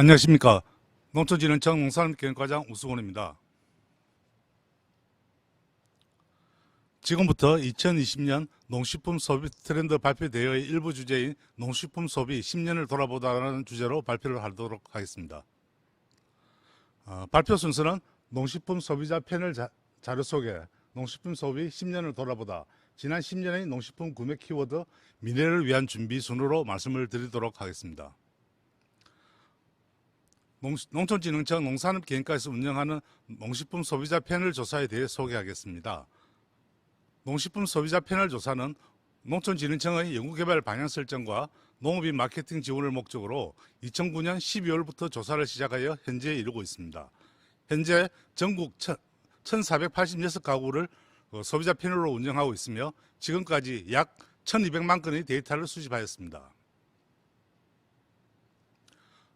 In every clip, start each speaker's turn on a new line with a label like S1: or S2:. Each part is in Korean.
S1: 안녕하십니까. 농촌진흥청 농산업기획과장 우수원입니다. 지금부터 2020년 농식품 소비 트렌드 발표 대회의 일부 주제인 농식품 소비 10년을 돌아보다라는 주제로 발표를 하도록 하겠습니다. 어, 발표 순서는 농식품 소비자 패널 자, 자료 속에 농식품 소비 10년을 돌아보다 지난 10년의 농식품 구매 키워드 미래를 위한 준비 순으로 말씀을 드리도록 하겠습니다. 농, 농촌진흥청 농산업기획과에서 운영하는 농식품 소비자 패널 조사에 대해 소개하겠습니다. 농식품 소비자 패널 조사는 농촌진흥청의 연구개발 방향 설정과 농업인 마케팅 지원을 목적으로 2009년 12월부터 조사를 시작하여 현재에 이르고 있습니다. 현재 전국 1,486가구를 어, 소비자 패널로 운영하고 있으며 지금까지 약 1,200만 건의 데이터를 수집하였습니다.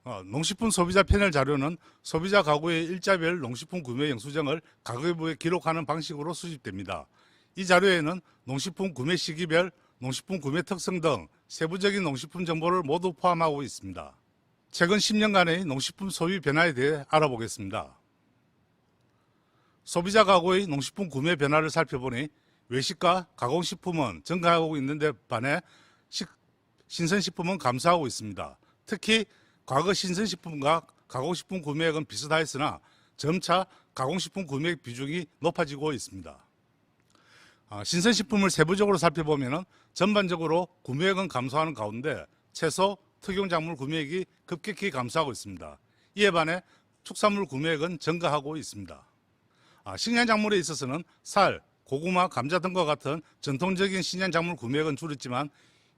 S1: 어, 농식품 소비자 패널 자료는 소비자 가구의 일자별 농식품 구매 영수증을 가계부에 기록하는 방식으로 수집됩니다. 이 자료에는 농식품 구매 시기별, 농식품 구매 특성 등 세부적인 농식품 정보를 모두 포함하고 있습니다. 최근 10년간의 농식품 소비 변화에 대해 알아보겠습니다. 소비자 가구의 농식품 구매 변화를 살펴보니 외식과 가공식품은 증가하고 있는데 반해 식, 신선식품은 감소하고 있습니다. 특히 과거 신선식품과 가공식품 구매액은 비슷하였으나 점차 가공식품 구매액 비중이 높아지고 있습니다. 아, 신선식품을 세부적으로 살펴보면 전반적으로 구매액은 감소하는 가운데 채소, 특용작물 구매액이 급격히 감소하고 있습니다. 이에 반해 축산물 구매액은 증가하고 있습니다. 아, 식량작물에 있어서는 쌀, 고구마, 감자 등과 같은 전통적인 식량작물 구매액은 줄었지만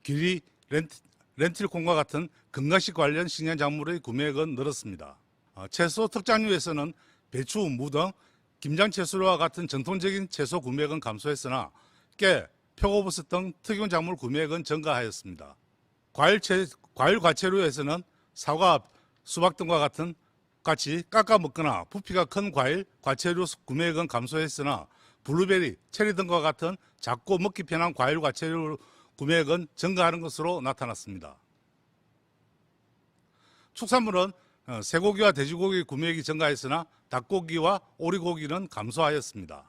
S1: 기리, 렌트, 렌틸콩과 같은 건강식 관련 식량작물의 구매액은 늘었습니다. 아, 채소 특장류에서는 배추, 무등 김장 채소와 같은 전통적인 채소 구매액은 감소했으나 깨, 표고버섯 등 특용 작물 구매액은 증가하였습니다. 과일, 채, 과일 과채류에서는 사과, 수박 등과 같은 같이 깎아 먹거나 부피가 큰 과일, 과채류 구매액은 감소했으나 블루베리, 체리 등과 같은 작고 먹기 편한 과일, 과채류 구매액은 증가하는 것으로 나타났습니다. 축산물은 어, 쇠고기와 돼지고기 구매액이 증가했으나 닭고기와 오리고기는 감소하였습니다.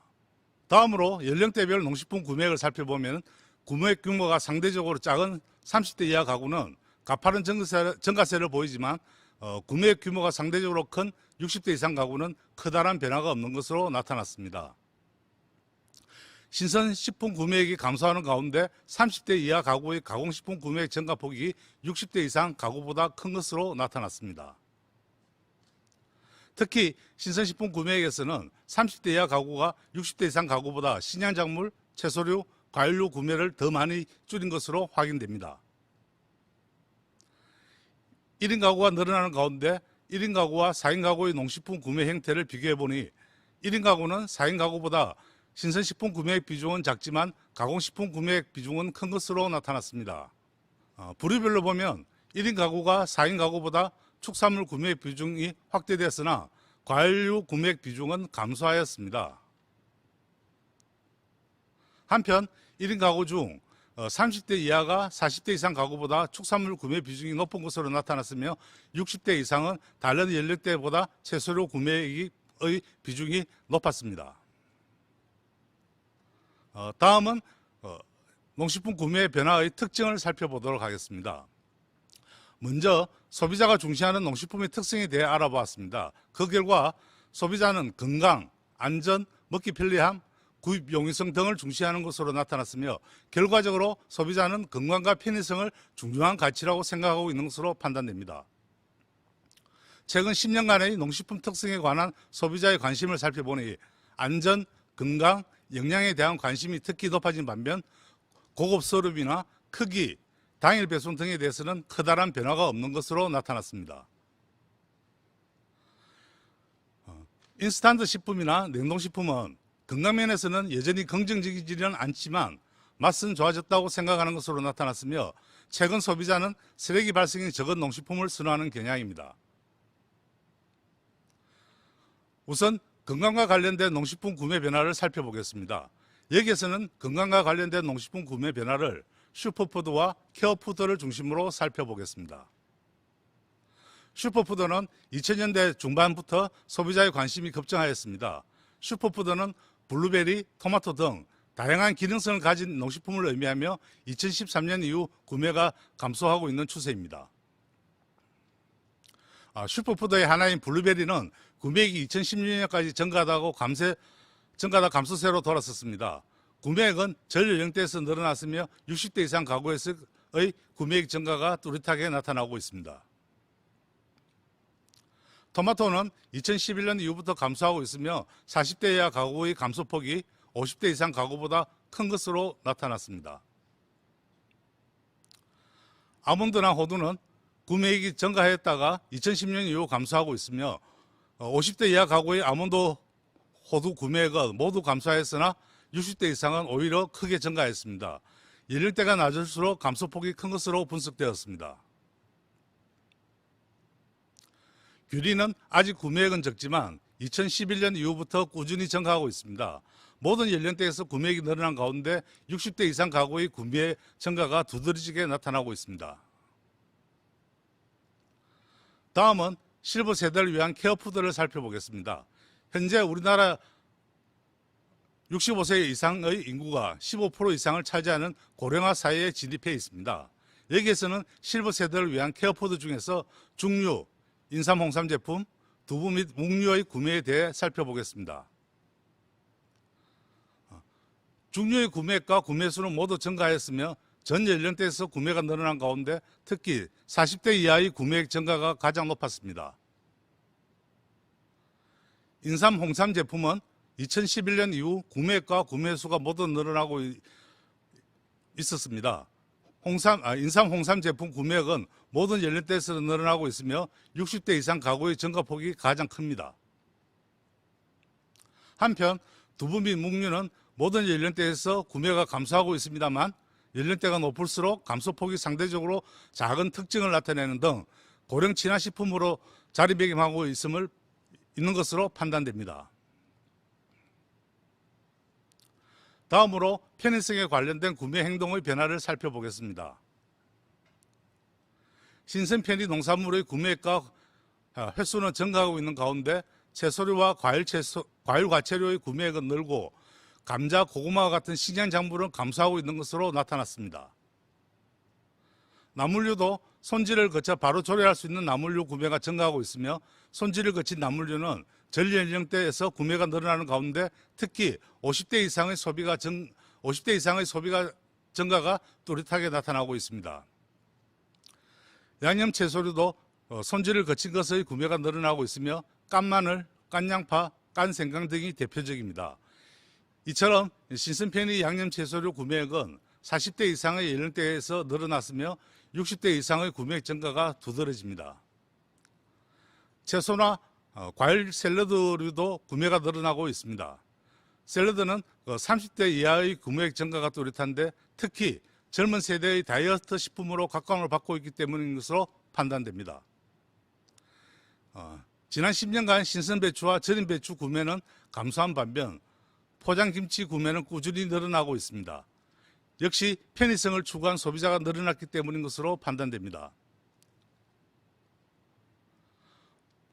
S1: 다음으로 연령대별 농식품 구매액을 살펴보면 구매액 규모가 상대적으로 작은 30대 이하 가구는 가파른 증가세, 증가세를 보이지만 어, 구매액 규모가 상대적으로 큰 60대 이상 가구는 커다란 변화가 없는 것으로 나타났습니다. 신선식품 구매액이 감소하는 가운데 30대 이하 가구의 가공식품 구매액 증가폭이 60대 이상 가구보다 큰 것으로 나타났습니다. 특히 신선식품 구매액에서는 30대 이하 가구가 60대 이상 가구보다 신양작물, 채소류, 과일류 구매를 더 많이 줄인 것으로 확인됩니다. 1인 가구가 늘어나는 가운데 1인 가구와 4인 가구의 농식품 구매 행태를 비교해 보니 1인 가구는 4인 가구보다 신선식품 구매액 비중은 작지만 가공식품 구매액 비중은 큰 것으로 나타났습니다. 어, 부류별로 보면 1인 가구가 4인 가구보다 축산물 구매액 비중이 확대됐으나 과일류 구매액 비중은 감소하였습니다. 한편 1인 가구 중 30대 이하가 40대 이상 가구보다 축산물 구매 비중이 높은 것으로 나타났으며 60대 이상은 다른 연령대보다 채소류 구매액의 비중이 높았습니다. 어, 다음은 어, 농식품 구매 변화의 특징을 살펴보도록 하겠습니다. 먼저 소비자가 중시하는 농식품의 특성에 대해 알아보았습니다. 그 결과 소비자는 건강, 안전, 먹기 편리함, 구입 용이성 등을 중시하는 것으로 나타났으며 결과적으로 소비자는 건강과 편의성을 중요한 가치라고 생각하고 있는 것으로 판단됩니다. 최근 10년간의 농식품 특성에 관한 소비자의 관심을 살펴보니 안전, 건강, 영양에 대한 관심이 특히 높아진 반면 고급 서름이나 크기, 당일 배송 등에 대해서는 커다란 변화가 없는 것으로 나타났습니다. 어, 인스턴트 식품이나 냉동식품은 건강면에서는 여전히 긍정적이지는 않지만 맛은 좋아졌다고 생각하는 것으로 나타났으며 최근 소비자는 쓰레기 발생이 적은 농식품을 선호하는 경향입니다. 우선 건강과 관련된 농식품 구매 변화를 살펴보겠습니다. 여기에서는 건강과 관련된 농식품 구매 변화를 슈퍼푸드와 케어푸드를 중심으로 살펴보겠습니다. 슈퍼푸드는 2000년대 중반부터 소비자의 관심이 급증하였습니다. 슈퍼푸드는 블루베리, 토마토 등 다양한 기능성을 가진 농식품을 의미하며 2013년 이후 구매가 감소하고 있는 추세입니다. 아, 슈퍼푸드의 하나인 블루베리는 구매액이 2016년까지 증가하다고 감세, 증가다 감소세로 돌아섰습니다. 구매액은 전 연령대에서 늘어났으며 60대 이상 가구에서의 구매액 증가가 뚜렷하게 나타나고 있습니다. 토마토는 2011년 이후부터 감소하고 있으며 40대 이하 가구의 감소폭이 50대 이상 가구보다 큰 것으로 나타났습니다. 아몬드나 호두는 구매액이 증가했다가 2010년 이후 감소하고 있으며 50대 이하 가구의 아몬드 호두 구매액은 모두 감소하였으나 60대 이상은 오히려 크게 증가했습니다. 연령대가 낮을수록 감소폭이 큰 것으로 분석되었습니다. 규리는 아직 구매액은 적지만 2011년 이후부터 꾸준히 증가하고 있습니다. 모든 연령대에서 구매액이 늘어난 가운데 60대 이상 가구의 구매 증가가 두드러지게 나타나고 있습니다. 다음은 실버 세대를 위한 케어푸드를 살펴보겠습니다. 현재 우리나라 65세 이상의 인구가 15% 이상을 차지하는 고령화 사회에 진입해 있습니다. 여기에서는 실버 세대를 위한 케어푸드 중에서 중류, 인삼 홍삼 제품, 두부 및 묵류의 구매에 대해 살펴보겠습니다. 중류의 구매가 구매 수는 모두 증가했으며 전 연령대에서 구매가 늘어난 가운데 특히 40대 이하의 구매액 증가가 가장 높았습니다. 인삼 홍삼 제품은 2011년 이후 구매가 구매 수가 모두 늘어나고 이- 있었습니다. 홍삼, 아, 인삼 홍삼 제품 구매액은 모든 연령대에서 늘어나고 있으며 60대 이상 가구의 증가폭이 가장 큽니다. 한편 두부 및 묵류는 모든 연령대에서 구매가 감소하고 있습니다만 연령대가 높을수록 감소폭이 상대적으로 작은 특징을 나타내는 등 고령 친화 식품으로 자리매김하고 있음을 있는 것으로 판단됩니다. 다음으로 편의성에 관련된 구매 행동의 변화를 살펴보겠습니다. 신선 편의 농산물의 구매가 아, 횟수는 증가하고 있는 가운데 채소류와 과일 채소, 과일 과채류의 구매액은 늘고 감자, 고구마와 같은 식량 작물은 감소하고 있는 것으로 나타났습니다. 나물류도 손질을 거쳐 바로 조리할 수 있는 나물류 구매가 증가하고 있으며 손질을 거친 나물류는 전 연령대에서 구매가 늘어나는 가운데 특히 50대 이상의 소비가 증 50대 이상의 소비가 증가가 뚜렷하게 나타나고 있습니다. 양념 채소류도 어, 손질을 거친 것의 구매가 늘어나고 있으며 깐마늘, 깐양파, 깐생강 등이 대표적입니다. 이처럼 신선편의 양념 채소류 구매액은 40대 이상의 연령대에서 늘어났으며 60대 이상의 구매액 증가가 두드러집니다. 채소나 어, 과일 샐러드류도 구매가 늘어나고 있습니다. 샐러드는 30대 이하의 구매액 증가가 뚜렷한데 특히 젊은 세대의 다이어트 식품으로 각광을 받고 있기 때문인 것으로 판단됩니다. 어, 지난 10년간 신선 배추와 절인 배추 구매는 감소한 반면 포장 김치 구매는 꾸준히 늘어나고 있습니다. 역시 편의성을 추구한 소비자가 늘어났기 때문인 것으로 판단됩니다.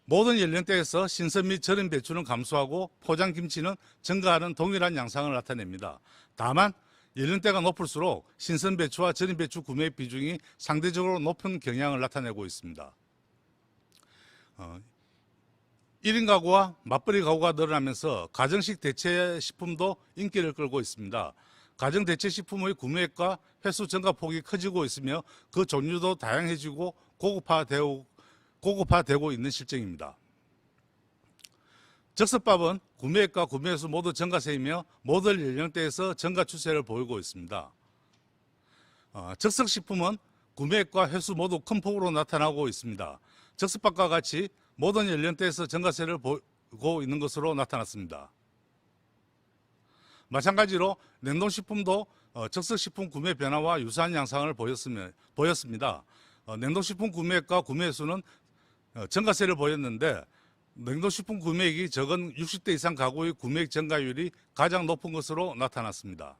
S1: 모든 연령대에서 신선 및 절인 배추는 감소하고 포장 김치는 증가하는 동일한 양상을 나타냅니다. 다만 연령대가 높을수록 신선 배추와 절인 배추 구매 비중이 상대적으로 높은 경향을 나타내고 있습니다. 어, 1인 가구와 맞벌이 가구가 늘어나면서 가정식 대체 식품도 인기를 끌고 있습니다. 가정 대체 식품의 구매액과 횟수 증가 폭이 커지고 있으며 그 종류도 다양해지고 고급화되고, 고급화되고 있는 실정입니다. 즉석밥은 구매액과 구매수 모두 증가세이며 모든 연령대에서 증가 추세를 보이고 있습니다. 어, 즉석식품은 구매액과 횟수 모두 큰 폭으로 나타나고 있습니다. 즉석밥과 같이 모든 연령대에서 증가세를 보이고 있는 것으로 나타났습니다. 마찬가지로 냉동식품도 어, 즉석식품 구매 변화와 유사한 양상을 보였습니다. 어, 냉동식품 구매액과 구매수는 어, 증가세를 보였는데 냉동식품 구매액이 적은 60대 이상 가구의 구매액 증가율이 가장 높은 것으로 나타났습니다.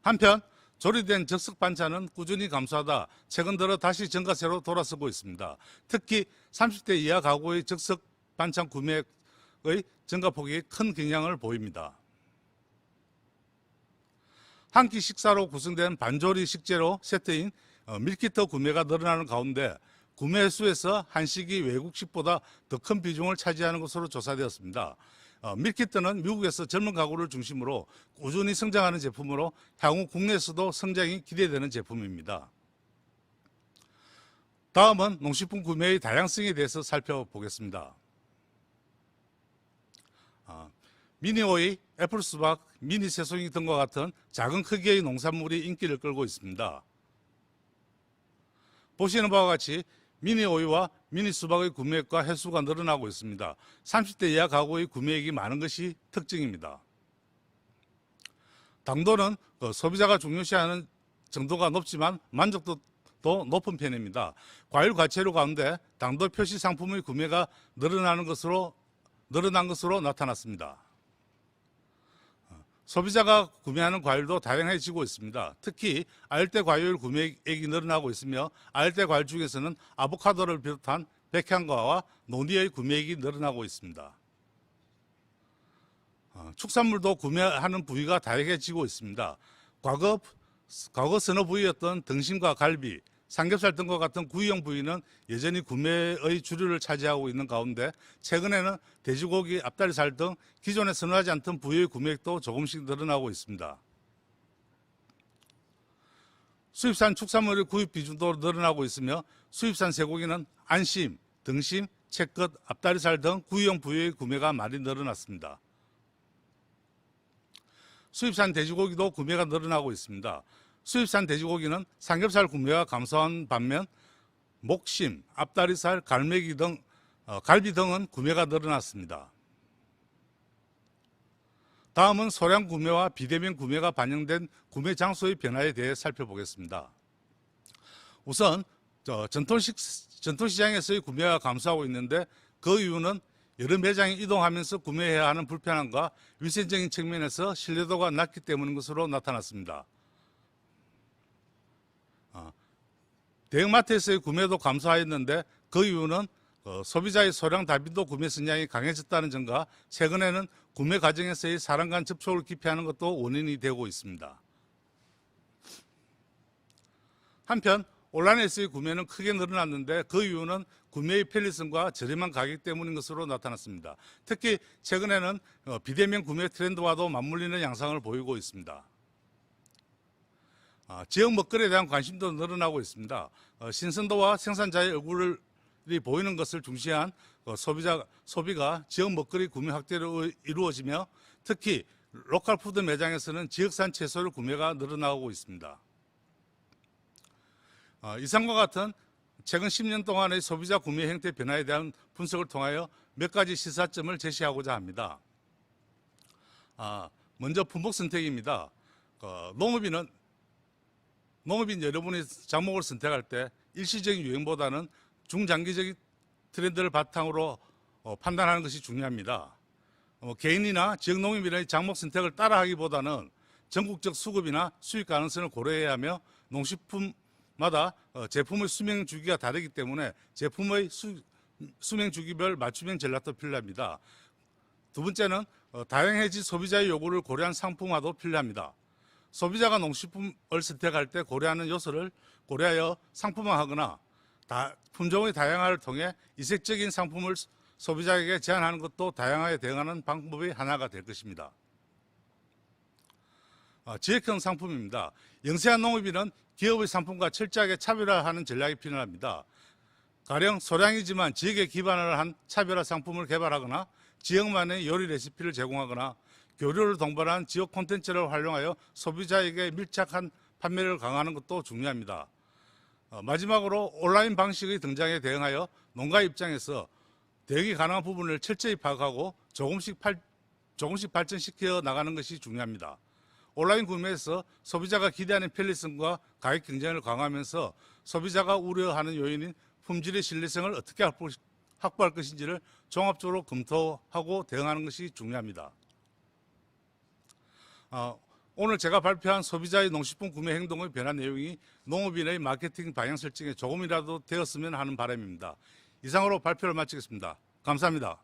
S1: 한편 조리된 적석 반찬은 꾸준히 감소하다 최근 들어 다시 증가세로 돌아서고 있습니다. 특히 30대 이하 가구의 적석 반찬 구매의 증가폭이 큰 경향을 보입니다. 한 끼 식사로 구성된 반조리 식재료 세트인 어, 밀키트 구매가 늘어나는 가운데 구매 횟수에서 한식이 외국식보다 더 큰 비중을 차지하는 것으로 조사되었습니다. 어, 밀키트는 미국에서 젊은 가구를 중심으로 꾸준히 성장하는 제품으로 향후 국내에서도 성장이 기대되는 제품입니다. 다음은 농식품 구매의 다양성에 대해서 살펴보겠습니다. 아, 미니오이, 애플수박, 미니 새송이 등과 같은 작은 크기의 농산물이 인기를 끌고 있습니다. 보시는 바와 같이 미니 오이와 미니 수박의 구매액과 횟수가 늘어나고 있습니다. 30대 이하 가구의 구매액이 많은 것이 특징입니다. 당도는 그 소비자가 중요시하는 정도가 높지만 만족도 도 높은 편입니다. 과일 과채류 가운데 당도 표시 상품의 구매가 늘어나는 것으로 늘어난 것으로 나타났습니다. 소비자가 구매하는 과일도 다양해지고 있습니다. 특히 아열대 과일 구매액이 늘어나고 있으며 아열대 과일 중에서는 아보카도를 비롯한 백향과와 노니의 구매액이 늘어나고 있습니다. 어, 축산물도 구매하는 부위가 다양해지고 있습니다. 과거 과거 선호 부위였던 등심과 갈비, 삼겹살 등과 같은 구이용 부위는 여전히 구매의 주류를 차지하고 있는 가운데 최근에는 돼지고기, 앞다리살 등 기존에 선호하지 않던 부위의 구매액도 조금씩 늘어나고 있습니다. 수입산 축산물의 구입 비중도 늘어나고 있으며 수입산 쇠고기는 안심, 등심, 채끝, 앞다리살 등 구이용 부위의 구매가 많이 늘어났습니다. 수입산 돼지고기도 구매가 늘어나고 있습니다. 수입산 돼지고기는 삼겹살 구매가 감소한 반면 목심, 앞다리살, 갈매기 등 어, 갈비 등은 구매가 늘어났습니다. 다음은 소량 구매와 비대면 구매가 반영된 구매 장소의 변화에 대해 살펴보겠습니다. 우선 저 전통식 전통시장에서의 구매가 감소하고 있는데 그 이유는 여러 매장에 이동하면서 구매해야 하는 불편함과 위생적인 측면에서 신뢰도가 낮기 때문인 것으로 나타났습니다. 대형마트에서의 구매도 감소하였는데 그 이유는 어, 소비자의 소량 다빈도 구매 성향이 강해졌다는 점과 최근에는 구매 과정에서의 사람 간 접촉을 기피하는 것도 원인이 되고 있습니다. 한편 온라인에서의 구매는 크게 늘어났는데 그 이유는 구매의 편리성과 저렴한 가격 때문인 것으로 나타났습니다. 특히 최근에는 어, 비대면 구매 트렌드와도 맞물리는 양상을 보이고 있습니다. 아, 지역 먹거리에 대한 관심도 늘어나고 있습니다. 어, 신선도와 생산자의 얼굴이 보이는 것을 중시한 어, 소비자 소비가 지역 먹거리 구매 확대로 이루어지며 특히 로컬 푸드 매장에서는 지역산 채소를 구매가 늘어나고 있습니다. 어, 이상과 같은 최근 10년 동안의 소비자 구매 행태 변화에 대한 분석을 통하여 몇 가지 시사점을 제시하고자 합니다. 아, 먼저 품목 선택입니다. 어, 농업인은 농업인 여러분이 작목을 선택할 때 일시적인 유행보다는 중장기적인 트렌드를 바탕으로 어, 판단하는 것이 중요합니다. 어, 개인이나 지역 농업인의 작목 선택을 따라하기보다는 전국적 수급이나 수익 가능성을 고려해야 하며 농식품마다 어, 제품의 수명 주기가 다르기 때문에 제품의 수, 수명 주기별 맞춤형 전략도 필요합니다. 두 번째는 어, 다양해진 소비자의 요구를 고려한 상품화도 필요합니다. 소비자가 농식품을 선택할 때 고려하는 요소를 고려하여 상품화하거나 다, 품종의 다양화를 통해 이색적인 상품을 소비자에게 제안하는 것도 다양하게 대응하는 방법의 하나가 될 것입니다. 아, 지역형 상품입니다. 영세한 농업인은 기업의 상품과 철저하게 차별화하는 전략이 필요합니다. 가령 소량이지만 지역에 기반을 한 차별화 상품을 개발하거나 지역만의 요리 레시피를 제공하거나 교류를 동반한 지역 콘텐츠를 활용하여 소비자에게 밀착한 판매를 강화하는 것도 중요합니다. 어, 마지막으로 온라인 방식의 등장에 대응하여 농가 입장에서 대응이 가능한 부분을 철저히 파악하고 조금씩, 팔, 조금씩 발전시켜 나가는 것이 중요합니다. 온라인 구매에서 소비자가 기대하는 편리성과 가격 경쟁을 강화하면서 소비자가 우려하는 요인인 품질의 신뢰성을 어떻게 확보할 것인지를 종합적으로 검토하고 대응하는 것이 중요합니다. 어, 오늘 제가 발표한 소비자의 농식품 구매 행동의 변화 내용이 농업인의 마케팅 방향 설정에 조금이라도 되었으면 하는 바람입니다. 이상으로 발표를 마치겠습니다. 감사합니다.